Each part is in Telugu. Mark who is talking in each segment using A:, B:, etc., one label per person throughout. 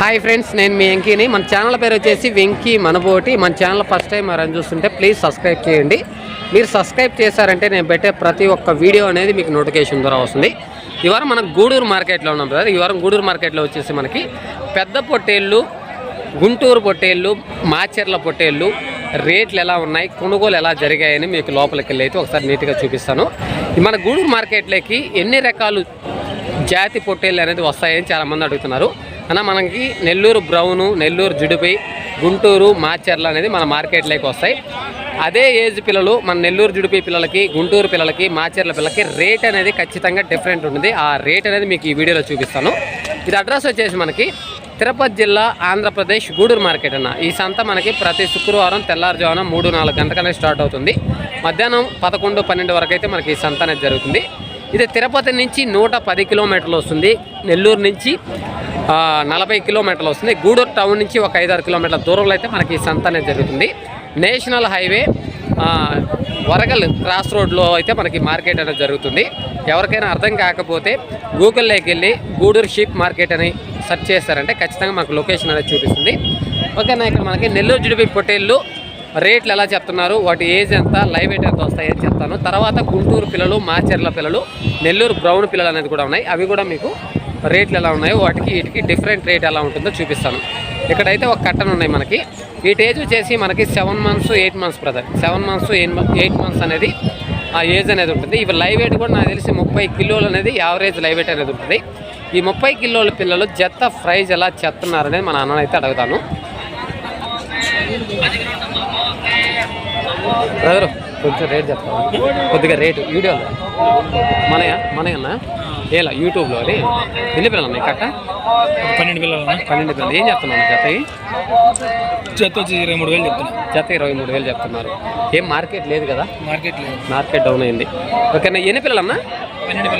A: హాయ్ ఫ్రెండ్స్ నేను మీ వెంకీని. మన ఛానల్ పేరు వచ్చేసి వెంకీ మనబోటి. మన ఛానల్ ఫస్ట్ టైం ఎవరైనా చూస్తుంటే ప్లీజ్ సబ్స్క్రైబ్ చేయండి. మీరు సబ్స్క్రైబ్ చేశారంటే నేను పెట్టే ప్రతి ఒక్క వీడియో అనేది మీకు నోటిఫికేషన్ ద్వారా వస్తుంది. ఈ వారం మనం గూడూరు మార్కెట్లో ఉన్నాం బ్రదర్ ఈ వారం గూడూరు మార్కెట్లో వచ్చేసి మనకి పెద్ద పొట్టేళ్ళు గుంటూరు పొట్టేళ్ళు మాచెర్ల పొట్టేళ్ళు రేట్లు ఎలా ఉన్నాయి కొనుగోలు ఎలా జరిగాయని మీకు లోపలికి వెళ్ళి అయితే ఒకసారి నీట్గా చూపిస్తాను. మన గూడూరు మార్కెట్లోకి ఎన్ని రకాలు జాతి పొట్టేళ్ళు అనేది వస్తాయని చాలామంది అడుగుతున్నారు. అన్న మనకి నెల్లూరు బ్రౌను నెల్లూరు జుడిపి గుంటూరు మాచర్ల అనేది మన మార్కెట్లోకి వస్తాయి. అదే ఏజ్ పిల్లలు మన నెల్లూరు జుడిపి పిల్లలకి గుంటూరు పిల్లలకి మాచర్ల పిల్లలకి రేట్ అనేది ఖచ్చితంగా డిఫరెంట్ ఉంటుంది. ఆ రేట్ అనేది మీకు ఈ వీడియోలో చూపిస్తాను. ఇది అడ్రస్ వచ్చేసి మనకి తిరుపతి జిల్లా ఆంధ్రప్రదేశ్ గూడూరు మార్కెట్ అన్న. ఈ సంత మనకి ప్రతి శుక్రవారం తెల్లారుజామున మూడు నాలుగు గంటలనే స్టార్ట్ అవుతుంది. మధ్యాహ్నం పదకొండు పన్నెండు వరకు అయితే మనకి ఈ సంత అనేది జరుగుతుంది. ఇది తిరుపతి నుంచి నూట పది కిలోమీటర్లు వస్తుంది. నెల్లూరు నుంచి నలభై కిలోమీటర్లు వస్తుంది. గూడూరు టౌన్ నుంచి ఒక ఐదారు కిలోమీటర్ల దూరంలో అయితే మనకి ఈ సంత అనేది జరుగుతుంది. నేషనల్ హైవే వరగల్ క్రాస్ రోడ్లో అయితే మనకి మార్కెట్ అనేది జరుగుతుంది. ఎవరికైనా అర్థం కాకపోతే గూగుల్లోకి వెళ్ళి గూడూరు షీప్ మార్కెట్ అని సెర్చ్ చేస్తారంటే ఖచ్చితంగా మాకు లొకేషన్ అనేది చూపిస్తుంది. ఓకేనా ఇక్కడ మనకి నెల్లూరు జుడిపి పొటేళ్ళు రేట్లు ఎలా చెప్తున్నారు వాటి ఏజ్ ఎంత లైవ్ వెయిట్ ఎంత వస్తాయని చెప్తాను. తర్వాత గుంటూరు పిల్లలు మాచర్ల పిల్లలు నెల్లూరు బ్రౌన్ పిల్లలు అనేది కూడా ఉన్నాయి. అవి కూడా మీకు రేట్లు ఎలా ఉన్నాయో వాటికి వీటికి డిఫరెంట్ రేట్ ఎలా ఉంటుందో చూపిస్తాను. ఇక్కడైతే ఒక కట్టన్ ఉన్నాయి మనకి. వీటి ఏజ్ వచ్చేసి మనకి seven months eight months brother seven months eight months అనేది ఆ ఏజ్ అనేది ఉంటుంది. ఇవి లైవ్ వెయిట్ కూడా నాకు తెలిసి ముప్పై కిలోలు అనేది యావరేజ్ లైవ్ వెయిట్ అనేది ఉంటుంది. ఈ ముప్పై కిలోల పిల్లలు జత్త ప్రైజ్ ఎలా చెప్తున్నారు అనేది మన అయితే అడుగుతాను. బ్రదరు కొంచెం రేట్ చెప్తాను కొద్దిగా రేటు వీడియోలో మనయ? మనయన్నా? ఏలా యూట్యూబ్లో అది? ఎన్ని పిల్లలు ఉన్నాయి? కట్ట?
B: పన్నెండు పిల్లలు
A: పన్నెండు పిల్లలు. ఏం చెప్తున్నాను జతకి?
B: జత వచ్చి ఇరవై మూడు వేలు చెప్తున్నా
A: జత ఇరవై మూడు వేలు చెప్తున్నారు. ఏం మార్కెట్ లేదు కదా?
B: మార్కెట్ లేదు.
A: మార్కెట్ డౌన్ అయింది. ఓకేనా ఎన్ని
B: పిల్లలు.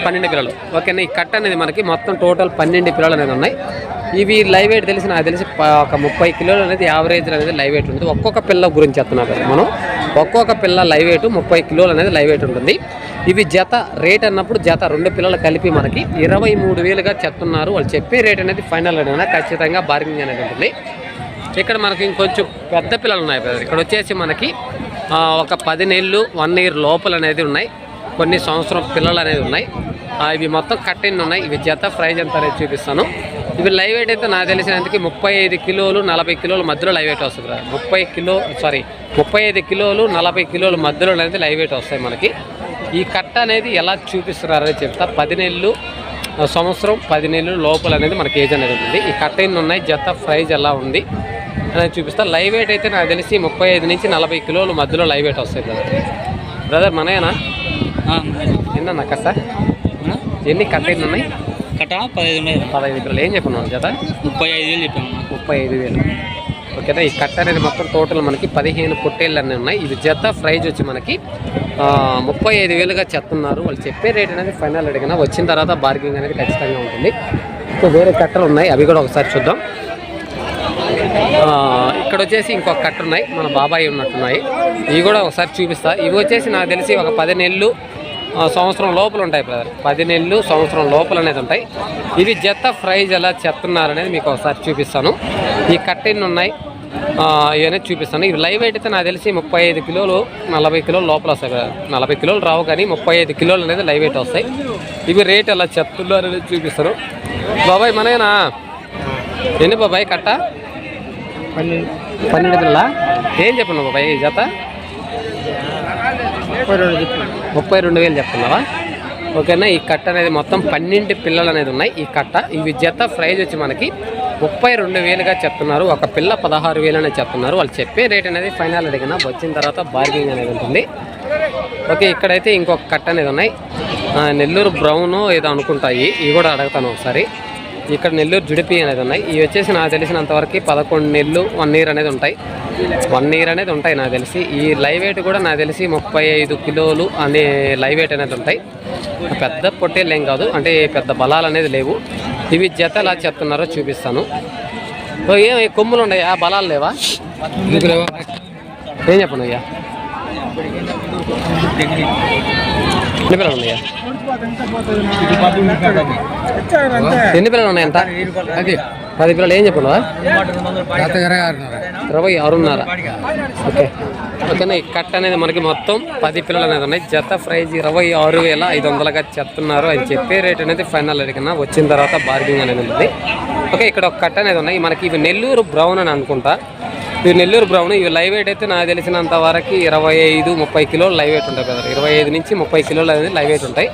A: పన్నెండు పిల్లలు. ఓకేనా ఈ కట్ట అనేది మనకి మొత్తం టోటల్ పన్నెండు పిల్లలు అనేది ఉన్నాయి. ఇవి లైవ్ వెయిట్ తెలిసి నాకు తెలిసి ఒక ముప్పై కిలోలు అనేది యావరేజ్ అనేది లైవ్ వెయిట్ ఉంటుంది. ఒక్కొక్క పిల్ల గురించి చెప్తున్నారు కదా మనం. ఒక్కొక్క పిల్ల లైవ్ వెయిట్ ముప్పై కిలోలు అనేది లైవ్ వెయిట్ ఉంటుంది. ఇవి జత రేట్ అన్నప్పుడు జత రెండు పిల్లలు కలిపి మనకి ఇరవై మూడు వేలుగా చెప్తున్నారు. వాళ్ళు చెప్పే రేట్ అనేది ఫైనల్ అనేది ఖచ్చితంగా బార్గింగ్ అనేది ఉంటుంది. ఇక్కడ మనకి ఇంకొంచెం పెద్ద పిల్లలు ఉన్నాయి ఇక్కడ వచ్చేసి మనకి ఒక పది నెలలు వన్ ఇయర్ లోపల అనేది ఉన్నాయి. కొన్ని సంవత్సరం పిల్లలు అనేది ఉన్నాయి. ఇవి మొత్తం కట్టెన్ ఉన్నాయి. ఇవి జత ప్రైజ్ ఎంత అనేది చూపిస్తాను. ఇవి లైవ్ వెయిట్ అయితే నాకు తెలిసినందుకు ముప్పై ఐదు కిలోలు నలభై కిలోల మధ్యలో లైవ్ వెయిట్ వస్తుంది కదా ముప్పై కిలో సారీ ముప్పై ఐదు కిలోలు నలభై కిలోల మధ్యలో అనేది లైవ్ వెయిట్ వస్తాయి మనకి. ఈ కట్ట అనేది ఎలా చూపిస్తున్నారని చెప్తా. పది నెలలు సంవత్సరం పది నెలలు లోపల అనేది మనకి ఏజ్ అనేది ఉంటుంది ఈ కట్ట ఎన్ని ఉన్నాయి? జత ప్రైజ్ ఎలా ఉంది? అనేది చూపిస్తా. లైవ్ వెయిట్ అయితే నాకు తెలిసి ముప్పై ఐదు నుంచి నలభై కిలోల మధ్యలో లైవ్ వెయిట్ వస్తాయి బ్రదర్. బ్రదర్ మనయేనా? ఎన్న కట్ట? ఎన్ని కట్ట ఎన్ని ఉన్నాయి?
B: కట్ట పదహైదు ఉన్నాయి
A: పదహైదు కిలోలు. ఏం చెప్పినాను జత?
B: ముప్పై ఐదు వేలు చెప్పాము
A: ముప్పై ఐదు వేలు. ఓకేనా? ఈ కట్ట అనేది మొత్తం టోటల్ మనకి పదిహేను పొట్టేళ్ళు అన్నీ ఉన్నాయి. ఇది జత ప్రైజ్ వచ్చి మనకి ముప్పై ఐదు వేలుగా చెప్తున్నారు. వాళ్ళు చెప్పే రేట్ అనేది ఫైనల్ అడిగినా వచ్చిన తర్వాత బార్గింగ్ అనేది ఖచ్చితంగా ఉంటుంది. ఇంకా వేరే కట్టలు ఉన్నాయి. అవి కూడా ఒకసారి చూద్దాం. ఇక్కడ వచ్చేసి ఇంకొక కట్ట ఉన్నాయి. మన బాబాయి ఉన్నట్టున్నాయి. ఇవి కూడా ఒకసారి చూపిస్తా. ఇవి వచ్చేసి నాకు తెలిసి ఒక పది నెలలు సంవత్సరం లోపల ఉంటాయి బ్రదర్. పది నెలలు సంవత్సరం లోపల అనేది ఉంటాయి. ఇవి జత ప్రైజ్ ఎలా చెప్తున్నారు అనేది మీకు ఒకసారి చూపిస్తాను. ఈ కట్టెన్ ఉన్నాయి. ఇవన్నీ చూపిస్తాను. ఇవి లైవ్ వెయిట్ అయితే నాకు తెలిసి ముప్పై ఐదు కిలోలు నలభై కిలోలు లోపల వస్తాయి కదా నలభై కిలోలు రావు కానీ ముప్పై ఐదు కిలోలు అనేది లైవ్ వెయిట్ వస్తాయి. ఇవి రేట్ ఎలా చెప్తున్నారు అనేది చూపిస్తాను. బాబాయ్ మనైనా ఎన్ని బాబాయ్ కట్ట?
B: పన్నెండు
A: పన్నెండు ఏం చెప్పను బాబాయ్ ఈ జత?
B: ముప్పై రెండు
A: వేలు చెప్తున్నావా? ఓకేనా? ఈ కట్ట అనేది మొత్తం పన్నెండు పిల్లలు అనేది ఉన్నాయి. ఈ కట్ట ఇవి జత ప్రైజ్ వచ్చి మనకి ముప్పై రెండు వేలుగా చెప్తున్నారు. ఒక పిల్ల పదహారు వేలు అనేది చెప్తున్నారు. వాళ్ళు చెప్పే రేట్ అనేది ఫైనల్ అడిగిన వచ్చిన తర్వాత బార్గింగ్ అనేది ఉంటుంది. ఓకే ఇక్కడైతే ఇంకొక కట్ట అనేది ఉన్నాయి. ఆ, నెల్లూరు బ్రౌన్ ఏదో అనుకుంటాయి ఇవి కూడా అడుగుతాను ఒకసారి. ఇక్కడ నెల్లూరు జుడిపి అనేది ఉన్నాయి. ఇవి వచ్చేసి నాకు తెలిసినంత వరకు పదకొండు నెలలు వన్ ఇయర్ అనేది ఉంటాయి. వన్ ఇయర్ అనేది ఉంటాయి నాకు తెలిసి. ఈ లైవ్ వెయిట్ కూడా నాకు తెలిసి ముప్పై ఐదు కిలోలు అనే లైవ్ వెయిట్ అనేది ఉంటాయి. పెద్ద పొట్టేళ్ళు ఏం కాదు. అంటే పెద్ద బలాలు అనేది లేవు. ఇవి జత ఎలా చెప్తున్నారో చూపిస్తాను. ఏం కొమ్ములు ఉన్నాయా? బలాలు లేవా? ఏం చెప్పను అయ్యా? ఎన్ని పిల్లలు ఉన్నాయా? ఎన్ని పిల్లలు ఉన్నాయి ఎంత పది పిల్లలు ఏం చెప్పండి ఇరవై ఆరున్నర. ఓకే. ఓకేనా ఈ కట్ అనేది మనకి మొత్తం పది పిల్లలు అనేది ఉన్నాయి. జత ప్రైజ్ ఇరవై ఆరు వేల ఐదు వందలుగా చెప్తున్నారు అని చెప్పే రేట్ అనేది ఫైనల్ అడిగిన వచ్చిన తర్వాత బార్గింగ్ అనేది ఉంది. ఓకే ఇక్కడ ఒక కట్ అనేది ఉన్నాయి. మనకి ఇవి నెల్లూరు బ్రౌన్ అని అనుకుంటా. ఇవి నెల్లూరు బ్రౌన్ ఇవి లైవ్ వెయిట్ అయితే నాకు తెలిసినంత వరకు ఇరవై ఐదు ముప్పై కిలోలు లైవ్ వెయిట్ ఉంటాయి కదా. ఇరవై ఐదు నుంచి ముప్పై కిలోలు అనేది లైవ్ వెయిట్ ఉంటాయి.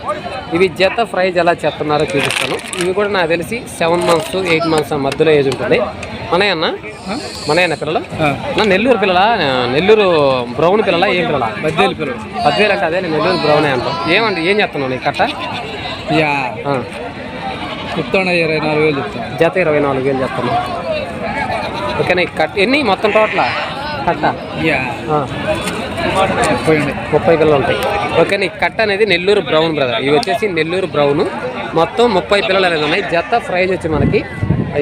A: ఇవి జత ప్రైజ్ ఎలా చెప్తున్నారో చూపిస్తాను. ఇవి కూడా నాకు తెలిసి సెవెన్ మంత్స్ ఎయిట్ మంత్స్ మధ్యలో ఏజ్ ఉంటుంది. మనయన్న మనయన్న పిల్లలు? నా నెల్లూరు పిల్లల? నెల్లూరు బ్రౌన్ పిల్లల? ఏం పిల్లల?
B: బద్దేలు పిల్లలు.
A: పదివేలు అంటే అదే నెల్లూరు బ్రౌన్ అంటాం. ఏమండి ఏం చెప్తున్నావు నీ కట్ట?
B: చెప్తాను ఇరవై నాలుగు వేలు చెప్తాను.
A: జత ఇరవై నాలుగు వేలు చెప్తున్నావు ఓకేనా ఈ కట్ ఎన్ని మొత్తం టోటల్? కట్ట?
B: ముప్పై
A: ముప్పై పిల్లలు ఉంటాయి. ఓకేనా ఈ కట్ట అనేది నెల్లూరు బ్రౌన్ బ్రదర్. ఇవి వచ్చేసి నెల్లూరు బ్రౌన్. మొత్తం ముప్పై పిల్లలు అనేది ఉన్నాయి. జత ప్రైజ్ వచ్చి మనకి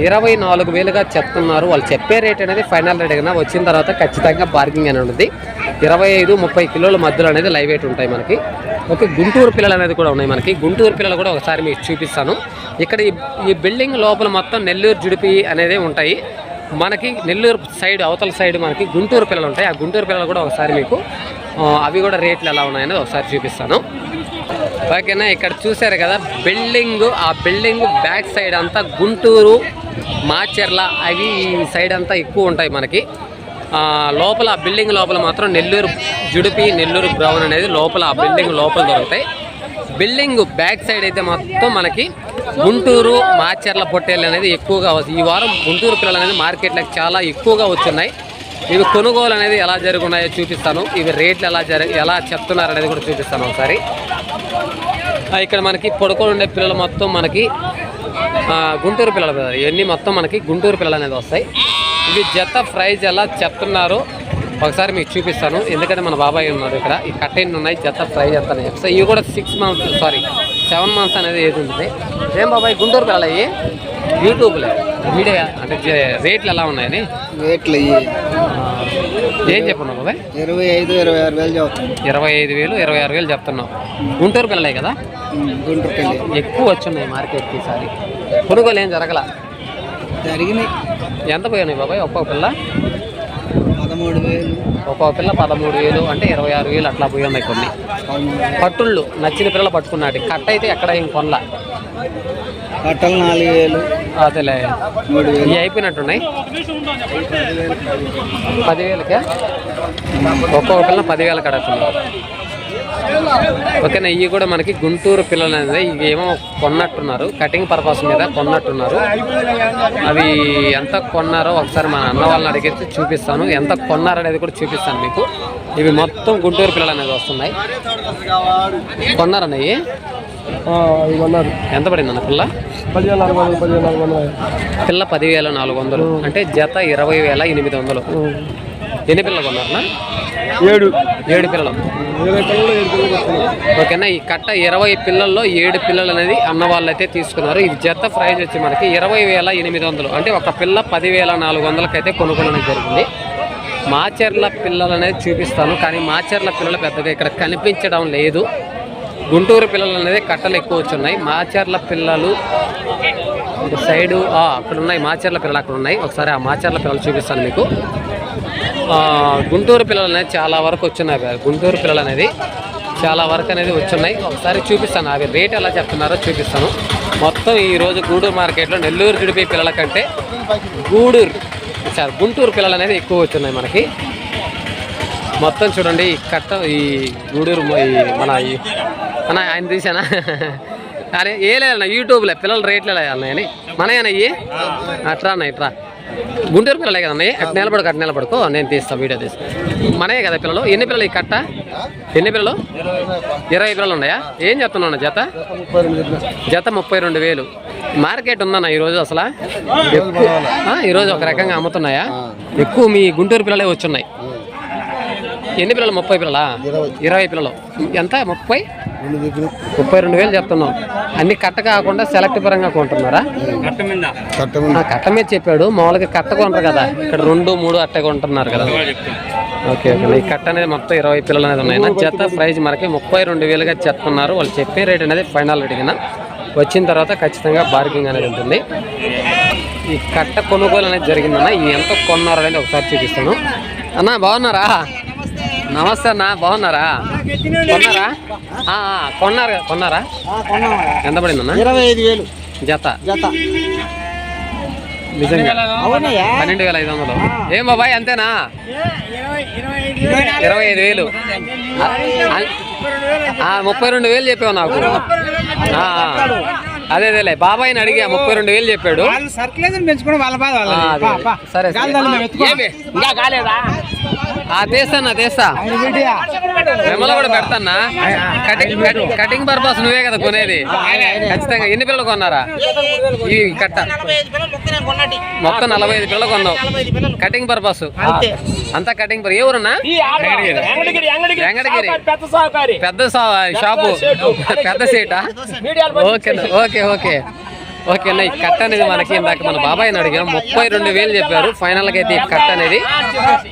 A: ఇరవై నాలుగు వేలుగా చెప్తున్నారు. వాళ్ళు చెప్పే రేట్ అనేది ఫైనల్ రేట్ కన్నా వచ్చిన తర్వాత ఖచ్చితంగా బార్గింగ్ అని ఉంటుంది. ఇరవై ఐదు ముప్పై కిలోల మధ్యలో అనేది లైవ్ వెయిట్ ఉంటాయి మనకి. ఓకే గుంటూరు పిల్లలు అనేది కూడా ఉన్నాయి మనకి. గుంటూరు పిల్లలు కూడా ఒకసారి మీకు చూపిస్తాను. ఇక్కడ ఈ బిల్డింగ్ లోపల మొత్తం నెల్లూరు జుడిపి అనేది ఉంటాయి. మనకి నెల్లూరు సైడ్ అవతల సైడ్ మనకి గుంటూరు పిల్లలు ఉంటాయి. ఆ గుంటూరు పిల్లలు కూడా ఒకసారి మీకు అవి కూడా రేట్లు ఎలా ఉన్నాయనేది ఒకసారి చూపిస్తాను. ఓకేనా ఇక్కడ చూశారు కదా బిల్డింగ్ ఆ బిల్డింగ్ బ్యాక్ సైడ్ అంతా గుంటూరు మాచెర్ల అవి ఈ సైడ్ అంతా ఎక్కువ ఉంటాయి మనకి. లోపల ఆ బిల్డింగ్ లోపల మాత్రం నెల్లూరు జుడిపి నెల్లూరు బ్రౌన్ అనేది లోపల ఆ బిల్డింగ్ లోపల దొరుకుతాయి. బిల్డింగ్ బ్యాక్ సైడ్ అయితే మొత్తం మనకి గుంటూరు మాచర్ల పొట్టేళ్ళు అనేది ఎక్కువగా ఈ వారం గుంటూరు పిల్లలు అనేది మార్కెట్లకు చాలా ఎక్కువగా వచ్చున్నాయి. ఇవి కొనుగోలు అనేది ఎలా జరుగున్నాయో చూపిస్తాను. ఇవి రేట్లు ఎలా జరి ఎలా చెప్తున్నారు అనేది కూడా చూపిస్తాను ఒకసారి. ఇక్కడ మనకి పడుకొని ఉండే పిల్లలు మొత్తం మనకి గుంటూరు పిల్లలు ఇవన్నీ మొత్తం మనకి గుంటూరు పిల్లలు అనేది వస్తాయి. ఇవి జత ప్రైజ్ ఎలా చెప్తున్నారో ఒకసారి మీకు చూపిస్తాను. ఎందుకంటే మన బాబాయ్ ఉన్నారు ఇక్కడ. ఈ కట్టెన్ ఉన్నాయి? జత ప్రైజ్ ఎంత అని చెప్తా ఇవి కూడా six months sorry seven months అనేది ఏది ఉంటుంది? ఏం బాబాయ్ గుంటూరు పిల్లలు అయ్యి యూట్యూబ్లో. వీడియో అంటే రేట్లు ఎలా ఉన్నాయని?
C: రేట్లు
A: ఏం చెప్పన్నావు బాబాయ్?
C: ఇరవై ఐదు ఇరవై ఆరు వేలు చదువుతాం
A: ఇరవై ఐదు వేలు ఇరవై ఆరు వేలు చెప్తున్నావు. గుంటూరు పిల్లలే కదా?
C: గుంటూరుకెళ్ళి
A: ఎక్కువ వచ్చున్నాయి మార్కెట్కి ఈసారి కొనుగోలు ఏం జరగల?
C: జరిగినాయి.
A: ఎంత పోయినాయి బాబాయ్ ఒక్కొక్క పిల్ల?
C: పదమూడు వేలు.
A: ఒక్కొక్క పిల్ల పదమూడు వేలు అంటే ఇరవై ఆరు వేలు అట్లా పోయి ఉన్నాయి కొన్ని. పట్టుళ్ళు నచ్చిన పిల్లలు పట్టుకున్నాడు. కట్ట అయితే ఎక్కడ ఏం కొనలా?
C: కట్టలు నాలుగు వేలు. వేలు
A: ఇవి అయిపోయినట్టున్నాయి. పదివేలకే? ఒక్కొక్క పిల్ల పదివేలు కడుతున్నాయి. ఓకేనా ఇవి కూడా మనకి గుంటూరు పిల్లలు అనేది ఇవి ఏమో కొన్నట్టున్నారు. కటింగ్ పర్పస్ మీద కొన్నట్టున్నారు. అవి ఎంత కొన్నారో ఒకసారి మన అన్న వాళ్ళని అడిగితే చూపిస్తాను. ఎంత కొన్నారు అనేది కూడా చూపిస్తాను మీకు. ఇవి మొత్తం గుంటూరు పిల్లలు అనేది వస్తున్నాయి. కొన్నారన్నయ్యి
B: కొన్నారు.
A: ఎంత పడింది అన్న పిల్ల? పిల్ల పదివేల నాలుగు వందలు అంటే జత ఇరవై వేల ఎనిమిది వందలు ఎన్ని పిల్లలు కొన్నారన్నా?
B: ఏడు.
A: ఏడు పిల్లలు. ఓకేనా? ఈ కట్ట ఇరవై పిల్లల్లో ఏడు పిల్లలు అనేది అన్న వాళ్ళు అయితే తీసుకున్నారు. ఇది జత ప్రైజ్ వచ్చి మనకి ఇరవై వేల ఎనిమిది వందలు అంటే ఒక పిల్ల పదివేల నాలుగు వందలకైతే కొనుగోలు జరిగింది. మాచర్ల పిల్లలు అనేది చూపిస్తాను. కానీ మాచర్ల పిల్లలు పెద్దగా ఇక్కడ కనిపించడం లేదు. గుంటూరు పిల్లలు అనేది కట్టలు ఎక్కువ వచ్చున్నాయి. మాచర్ల పిల్లలు సైడు అక్కడ ఉన్నాయి. మాచర్ల పిల్లలు అక్కడ ఉన్నాయి. ఒకసారి ఆ మాచర్ల పిల్లలు చూపిస్తాను మీకు. గుంటూరు పిల్లలు అనేది చాలా వరకు వచ్చున్నాయి గుంటూరు పిల్లలు అనేది చాలా వరకు అనేది వచ్చున్నాయి. ఒకసారి చూపిస్తాను. అవి రేట్ ఎలా చెప్తున్నారో చూపిస్తాను. మొత్తం ఈరోజు గూడూరు మార్కెట్లో నెల్లూరు జుడిపి పిల్లల కంటే గూడూరు సార్ గుంటూరు పిల్లలు అనేది ఎక్కువ వచ్చున్నాయి మనకి. మొత్తం చూడండి ఈ కట్ట ఈ గూడూరు ఈ మన ఈ అన్న ఆయన తీసానా? అరే ఏ లేదన్న యూట్యూబ్లో పిల్లల రేట్లు అన్నాయని మనయేనా ఇవి అట్రా అన్న ఇట్రా గుంటూరు పిల్లలే కదా అన్నయ్య అటు నిలబడుకో అటు నిలబడుకో. నేను తీస్తాను వీడియో తీస్తాను మనయే కదా పిల్లలు ఎన్ని పిల్లలు ఈ కట్ట? ఎన్ని పిల్లలు? ఇరవై పిల్లలు ఉన్నాయా? ఏం చెప్తున్నావు అన్న జత? జత ముప్పై రెండు వేలు. మార్కెట్ ఉందన్న ఈరోజు అసలు? ఈరోజు ఒక రకంగా అమ్ముతున్నాయా? ఎక్కువ మీ గుంటూరు పిల్లలే వచ్చున్నాయి. ఎన్ని పిల్లలు? ముప్పై పిల్లలా? ఇరవై. పిల్లలు. ఎంత? ముప్పై? ముప్పై రెండు వేలు చెప్తున్నాం. అన్ని కట్ట కాకుండా సెలెక్ట్ పరంగా కొంటున్నారా?
B: కట్ట మీద.
A: చెప్పాడు. మామూలుగా కట్ట కొంటారు కదా. ఇక్కడ రెండు మూడు అట్ట కొంటున్నారు కదా. Okay okay. ఈ కట్ట అనేది మొత్తం ఇరవై పిల్లలు అనేది ఉన్నాయి. జత ప్రైజ్ మనకి ముప్పై రెండు వేలుగా చెప్తున్నారు. వాళ్ళు చెప్పే రేట్ అనేది ఫైనల్ రేట్ కింద. వచ్చిన తర్వాత ఖచ్చితంగా బార్గింగ్ అనేది ఉంటుంది. ఈ కట్ట కొనుగోలు అనేది జరిగిందన్న ఎంత కొన్నారు అనేది ఒకసారి చూపిస్తాను. అన్న బాగున్నారా? నమస్తే అన్న బాగున్నారా? కొన్నారా? కొన్నారు కొన్నారా? ఎంత పడిందన్న
C: ఇరవై ఐదు వేలు.
A: జత.
C: జత.
A: నిజంగా. పన్నెండు వేల ఐదు వందలు. ఏం బాబాయ్ అంతేనా? ఇరవై ఐదు వేలు. ముప్పై రెండు వేలు చెప్పావు నాకు. ఆ, ఆ. అదే అదేలే బాబాయ్ని అడిగా ముప్పై రెండు వేలు చెప్పాడు. సరే? ఇంకా కాలేదా? తీస్తానా తీస్తా మిమ్మల్ని కూడా పెడతానా? కటింగ్ కటింగ్- కటింగ్ పర్పస్ నువ్వే కదా కొనేది. ఖచ్చితంగా. ఎన్ని పిల్లలు కొన్నారా? ఈ కట్ట. మొత్తం నలభై ఐదు పిల్లలు కొన్నావు. Cutting purpose. అంతా. కటింగ్ పర్ ఏ ఊరన్నా? వెంకటగిరి. పెద్ద షాపు. పెద్ద సీటా ఓకే ఓకే ఓకే. ఓకే అన్న ఈ కట్ట అనేది మనకి ఇందాక మన బాబాయ్ అడిగాం. ముప్పై రెండు వేలు చెప్పారు. ఫైనల్గా అయితే ఈ కట్ట అనేది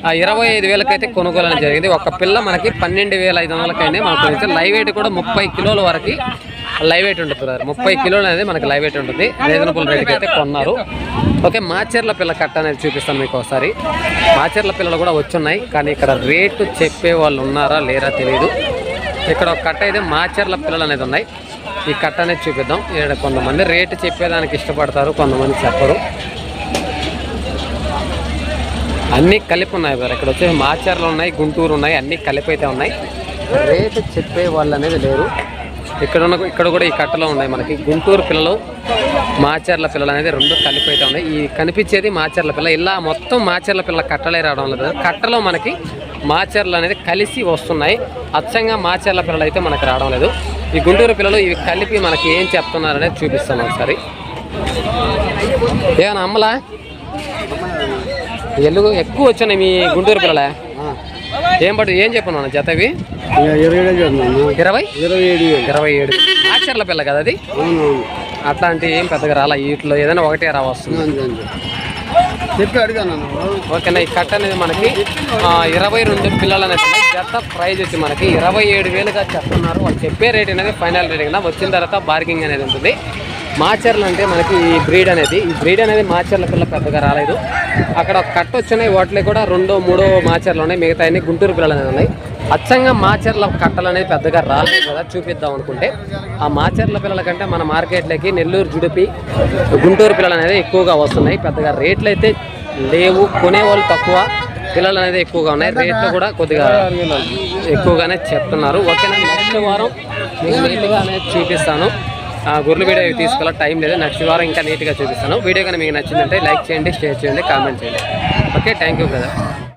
A: ఆ ఇరవై ఐదు వేలకైతే కొనుగోలు జరిగింది. ఒక పిల్ల మనకి పన్నెండు వేల ఐదు వందలకైనా మనకు లైవ్ వెయిట్ కూడా ముప్పై కిలోల వరకు లైవ్ వెయిట్ ఉంటుంది ముప్పై కిలోలు అనేది మనకి లైవ్ వెయిట్ ఉంటుంది. రీజనబుల్ రేట్కి అయితే కొన్నారు. ఓకే మాచర్ల పిల్ల కట్ట అనేది చూపిస్తాను మీకు ఒకసారి. మాచర్ల పిల్లలు కూడా వచ్చున్నాయి కానీ ఇక్కడ రేటు చెప్పే వాళ్ళు ఉన్నారా లేరా తెలియదు ఇక్కడ ఒక కట్ట అయితే మాచర్ల పిల్లలు అనేది ఉన్నాయి. ఈ కట్ట అనేది చూపిద్దాం. ఇక్కడ కొంతమంది రేటు చెప్పేదానికి ఇష్టపడతారు కొంతమంది చెప్పరు. అన్నీ కలిపి ఉన్నాయి సార్ ఇక్కడ వచ్చేసి మాచర్లు ఉన్నాయి గుంటూరు ఉన్నాయి అన్నీ కలిపి అయితే ఉన్నాయి. రేటు చెప్పే వాళ్ళు అనేది లేరు. ఇక్కడ ఉన్న ఇక్కడ కూడా ఈ కట్టలో ఉన్నాయి మనకి. గుంటూరు పిల్లలు మాచర్ల పిల్లలు అనేది రెండు కలిపి అయితే ఉన్నాయి. ఈ కనిపించేది మాచర్ల పిల్ల. ఇలా మొత్తం మాచర్ల పిల్ల కట్టలే రావడం లేదు. కట్టలో మనకి మాచర్లు అనేది కలిసి వస్తున్నాయి. అచ్చంగా మాచర్ల పిల్లలు అయితే మనకి రావడం లేదు. ఈ గుంటూరు పిల్లలు ఇవి కలిపి మనకి ఏం చెప్తున్నారు అనేది చూపిస్తాను ఒకసారి. ఏమన్నా అమ్మలా? ఎల్లు ఎక్కువ వచ్చినాయి మీ గుంటూరు పిల్లలే. ఏం పట్టు ఏం చెప్పను జతవి?
B: ఇరవై
A: ఇరవై?
B: ఇరవై ఏడు వేలు
A: ఇరవై ఏడు. ఆచర్ల పిల్ల కదా అది? అట్లాంటి ఏం పెద్దగా రాలా? వీటిలో ఏదైనా ఒకటే రా వస్తుంది.
B: అంతే అంతే. చెప్పి అడిగాను నన్ను
A: ఓకేనా ఈ కట్ట అనేది మనకి ఇరవై రెండు పిల్లలు అనేది. జత ప్రైజ్ వచ్చి మనకి ఇరవై ఏడు వేలుగా చెప్తున్నారు. వాళ్ళు చెప్పే రేట్ అనేది ఫైనల్ రేట్ కింద వచ్చిన తర్వాత బార్గింగ్ అనేది ఉంటుంది. మాచర్లు అంటే మనకి ఈ బ్రీడ్ అనేది. ఈ బ్రీడ్ అనేది మాచర్ల పిల్ల పెద్దగా రాలేదు. అక్కడ కట్ కట్ట వచ్చినాయి. వాటిలో కూడా రెండో మూడో మాచర్లు ఉన్నాయి. మిగతా అన్ని గుంటూరు పిల్లలు అనేది ఉన్నాయి. అచ్చంగా మాచర్ల కట్టలు అనేది పెద్దగా రాలేదు కదా చూపిద్దాం అనుకుంటే. ఆ మాచర్ల పిల్లల కంటే మన మార్కెట్లోకి నెల్లూరు జుడిపి గుంటూరు పిల్లలు అనేది ఎక్కువగా వస్తున్నాయి. పెద్దగా రేట్లు అయితే లేవు. కొనేవాళ్ళు తక్కువ. పిల్లలు అనేది ఎక్కువగా ఉన్నాయి. రేట్లు కూడా కొద్దిగా ఎక్కువగానే చెప్తున్నారు. ఓకేనా? నెక్స్ట్ వారం మీకు నీట్గా అనేది చూపిస్తాను. ఆ, గుర్రెల వీడియో తీసుకెళ్ళ టైం లేదు. నెక్స్ట్ వారం ఇంకా నీట్గా చూపిస్తాను. వీడియో కానీ మీకు నచ్చిందంటే లైక్ చేయండి షేర్ చేయండి కామెంట్ చేయండి. Okay thank you brother.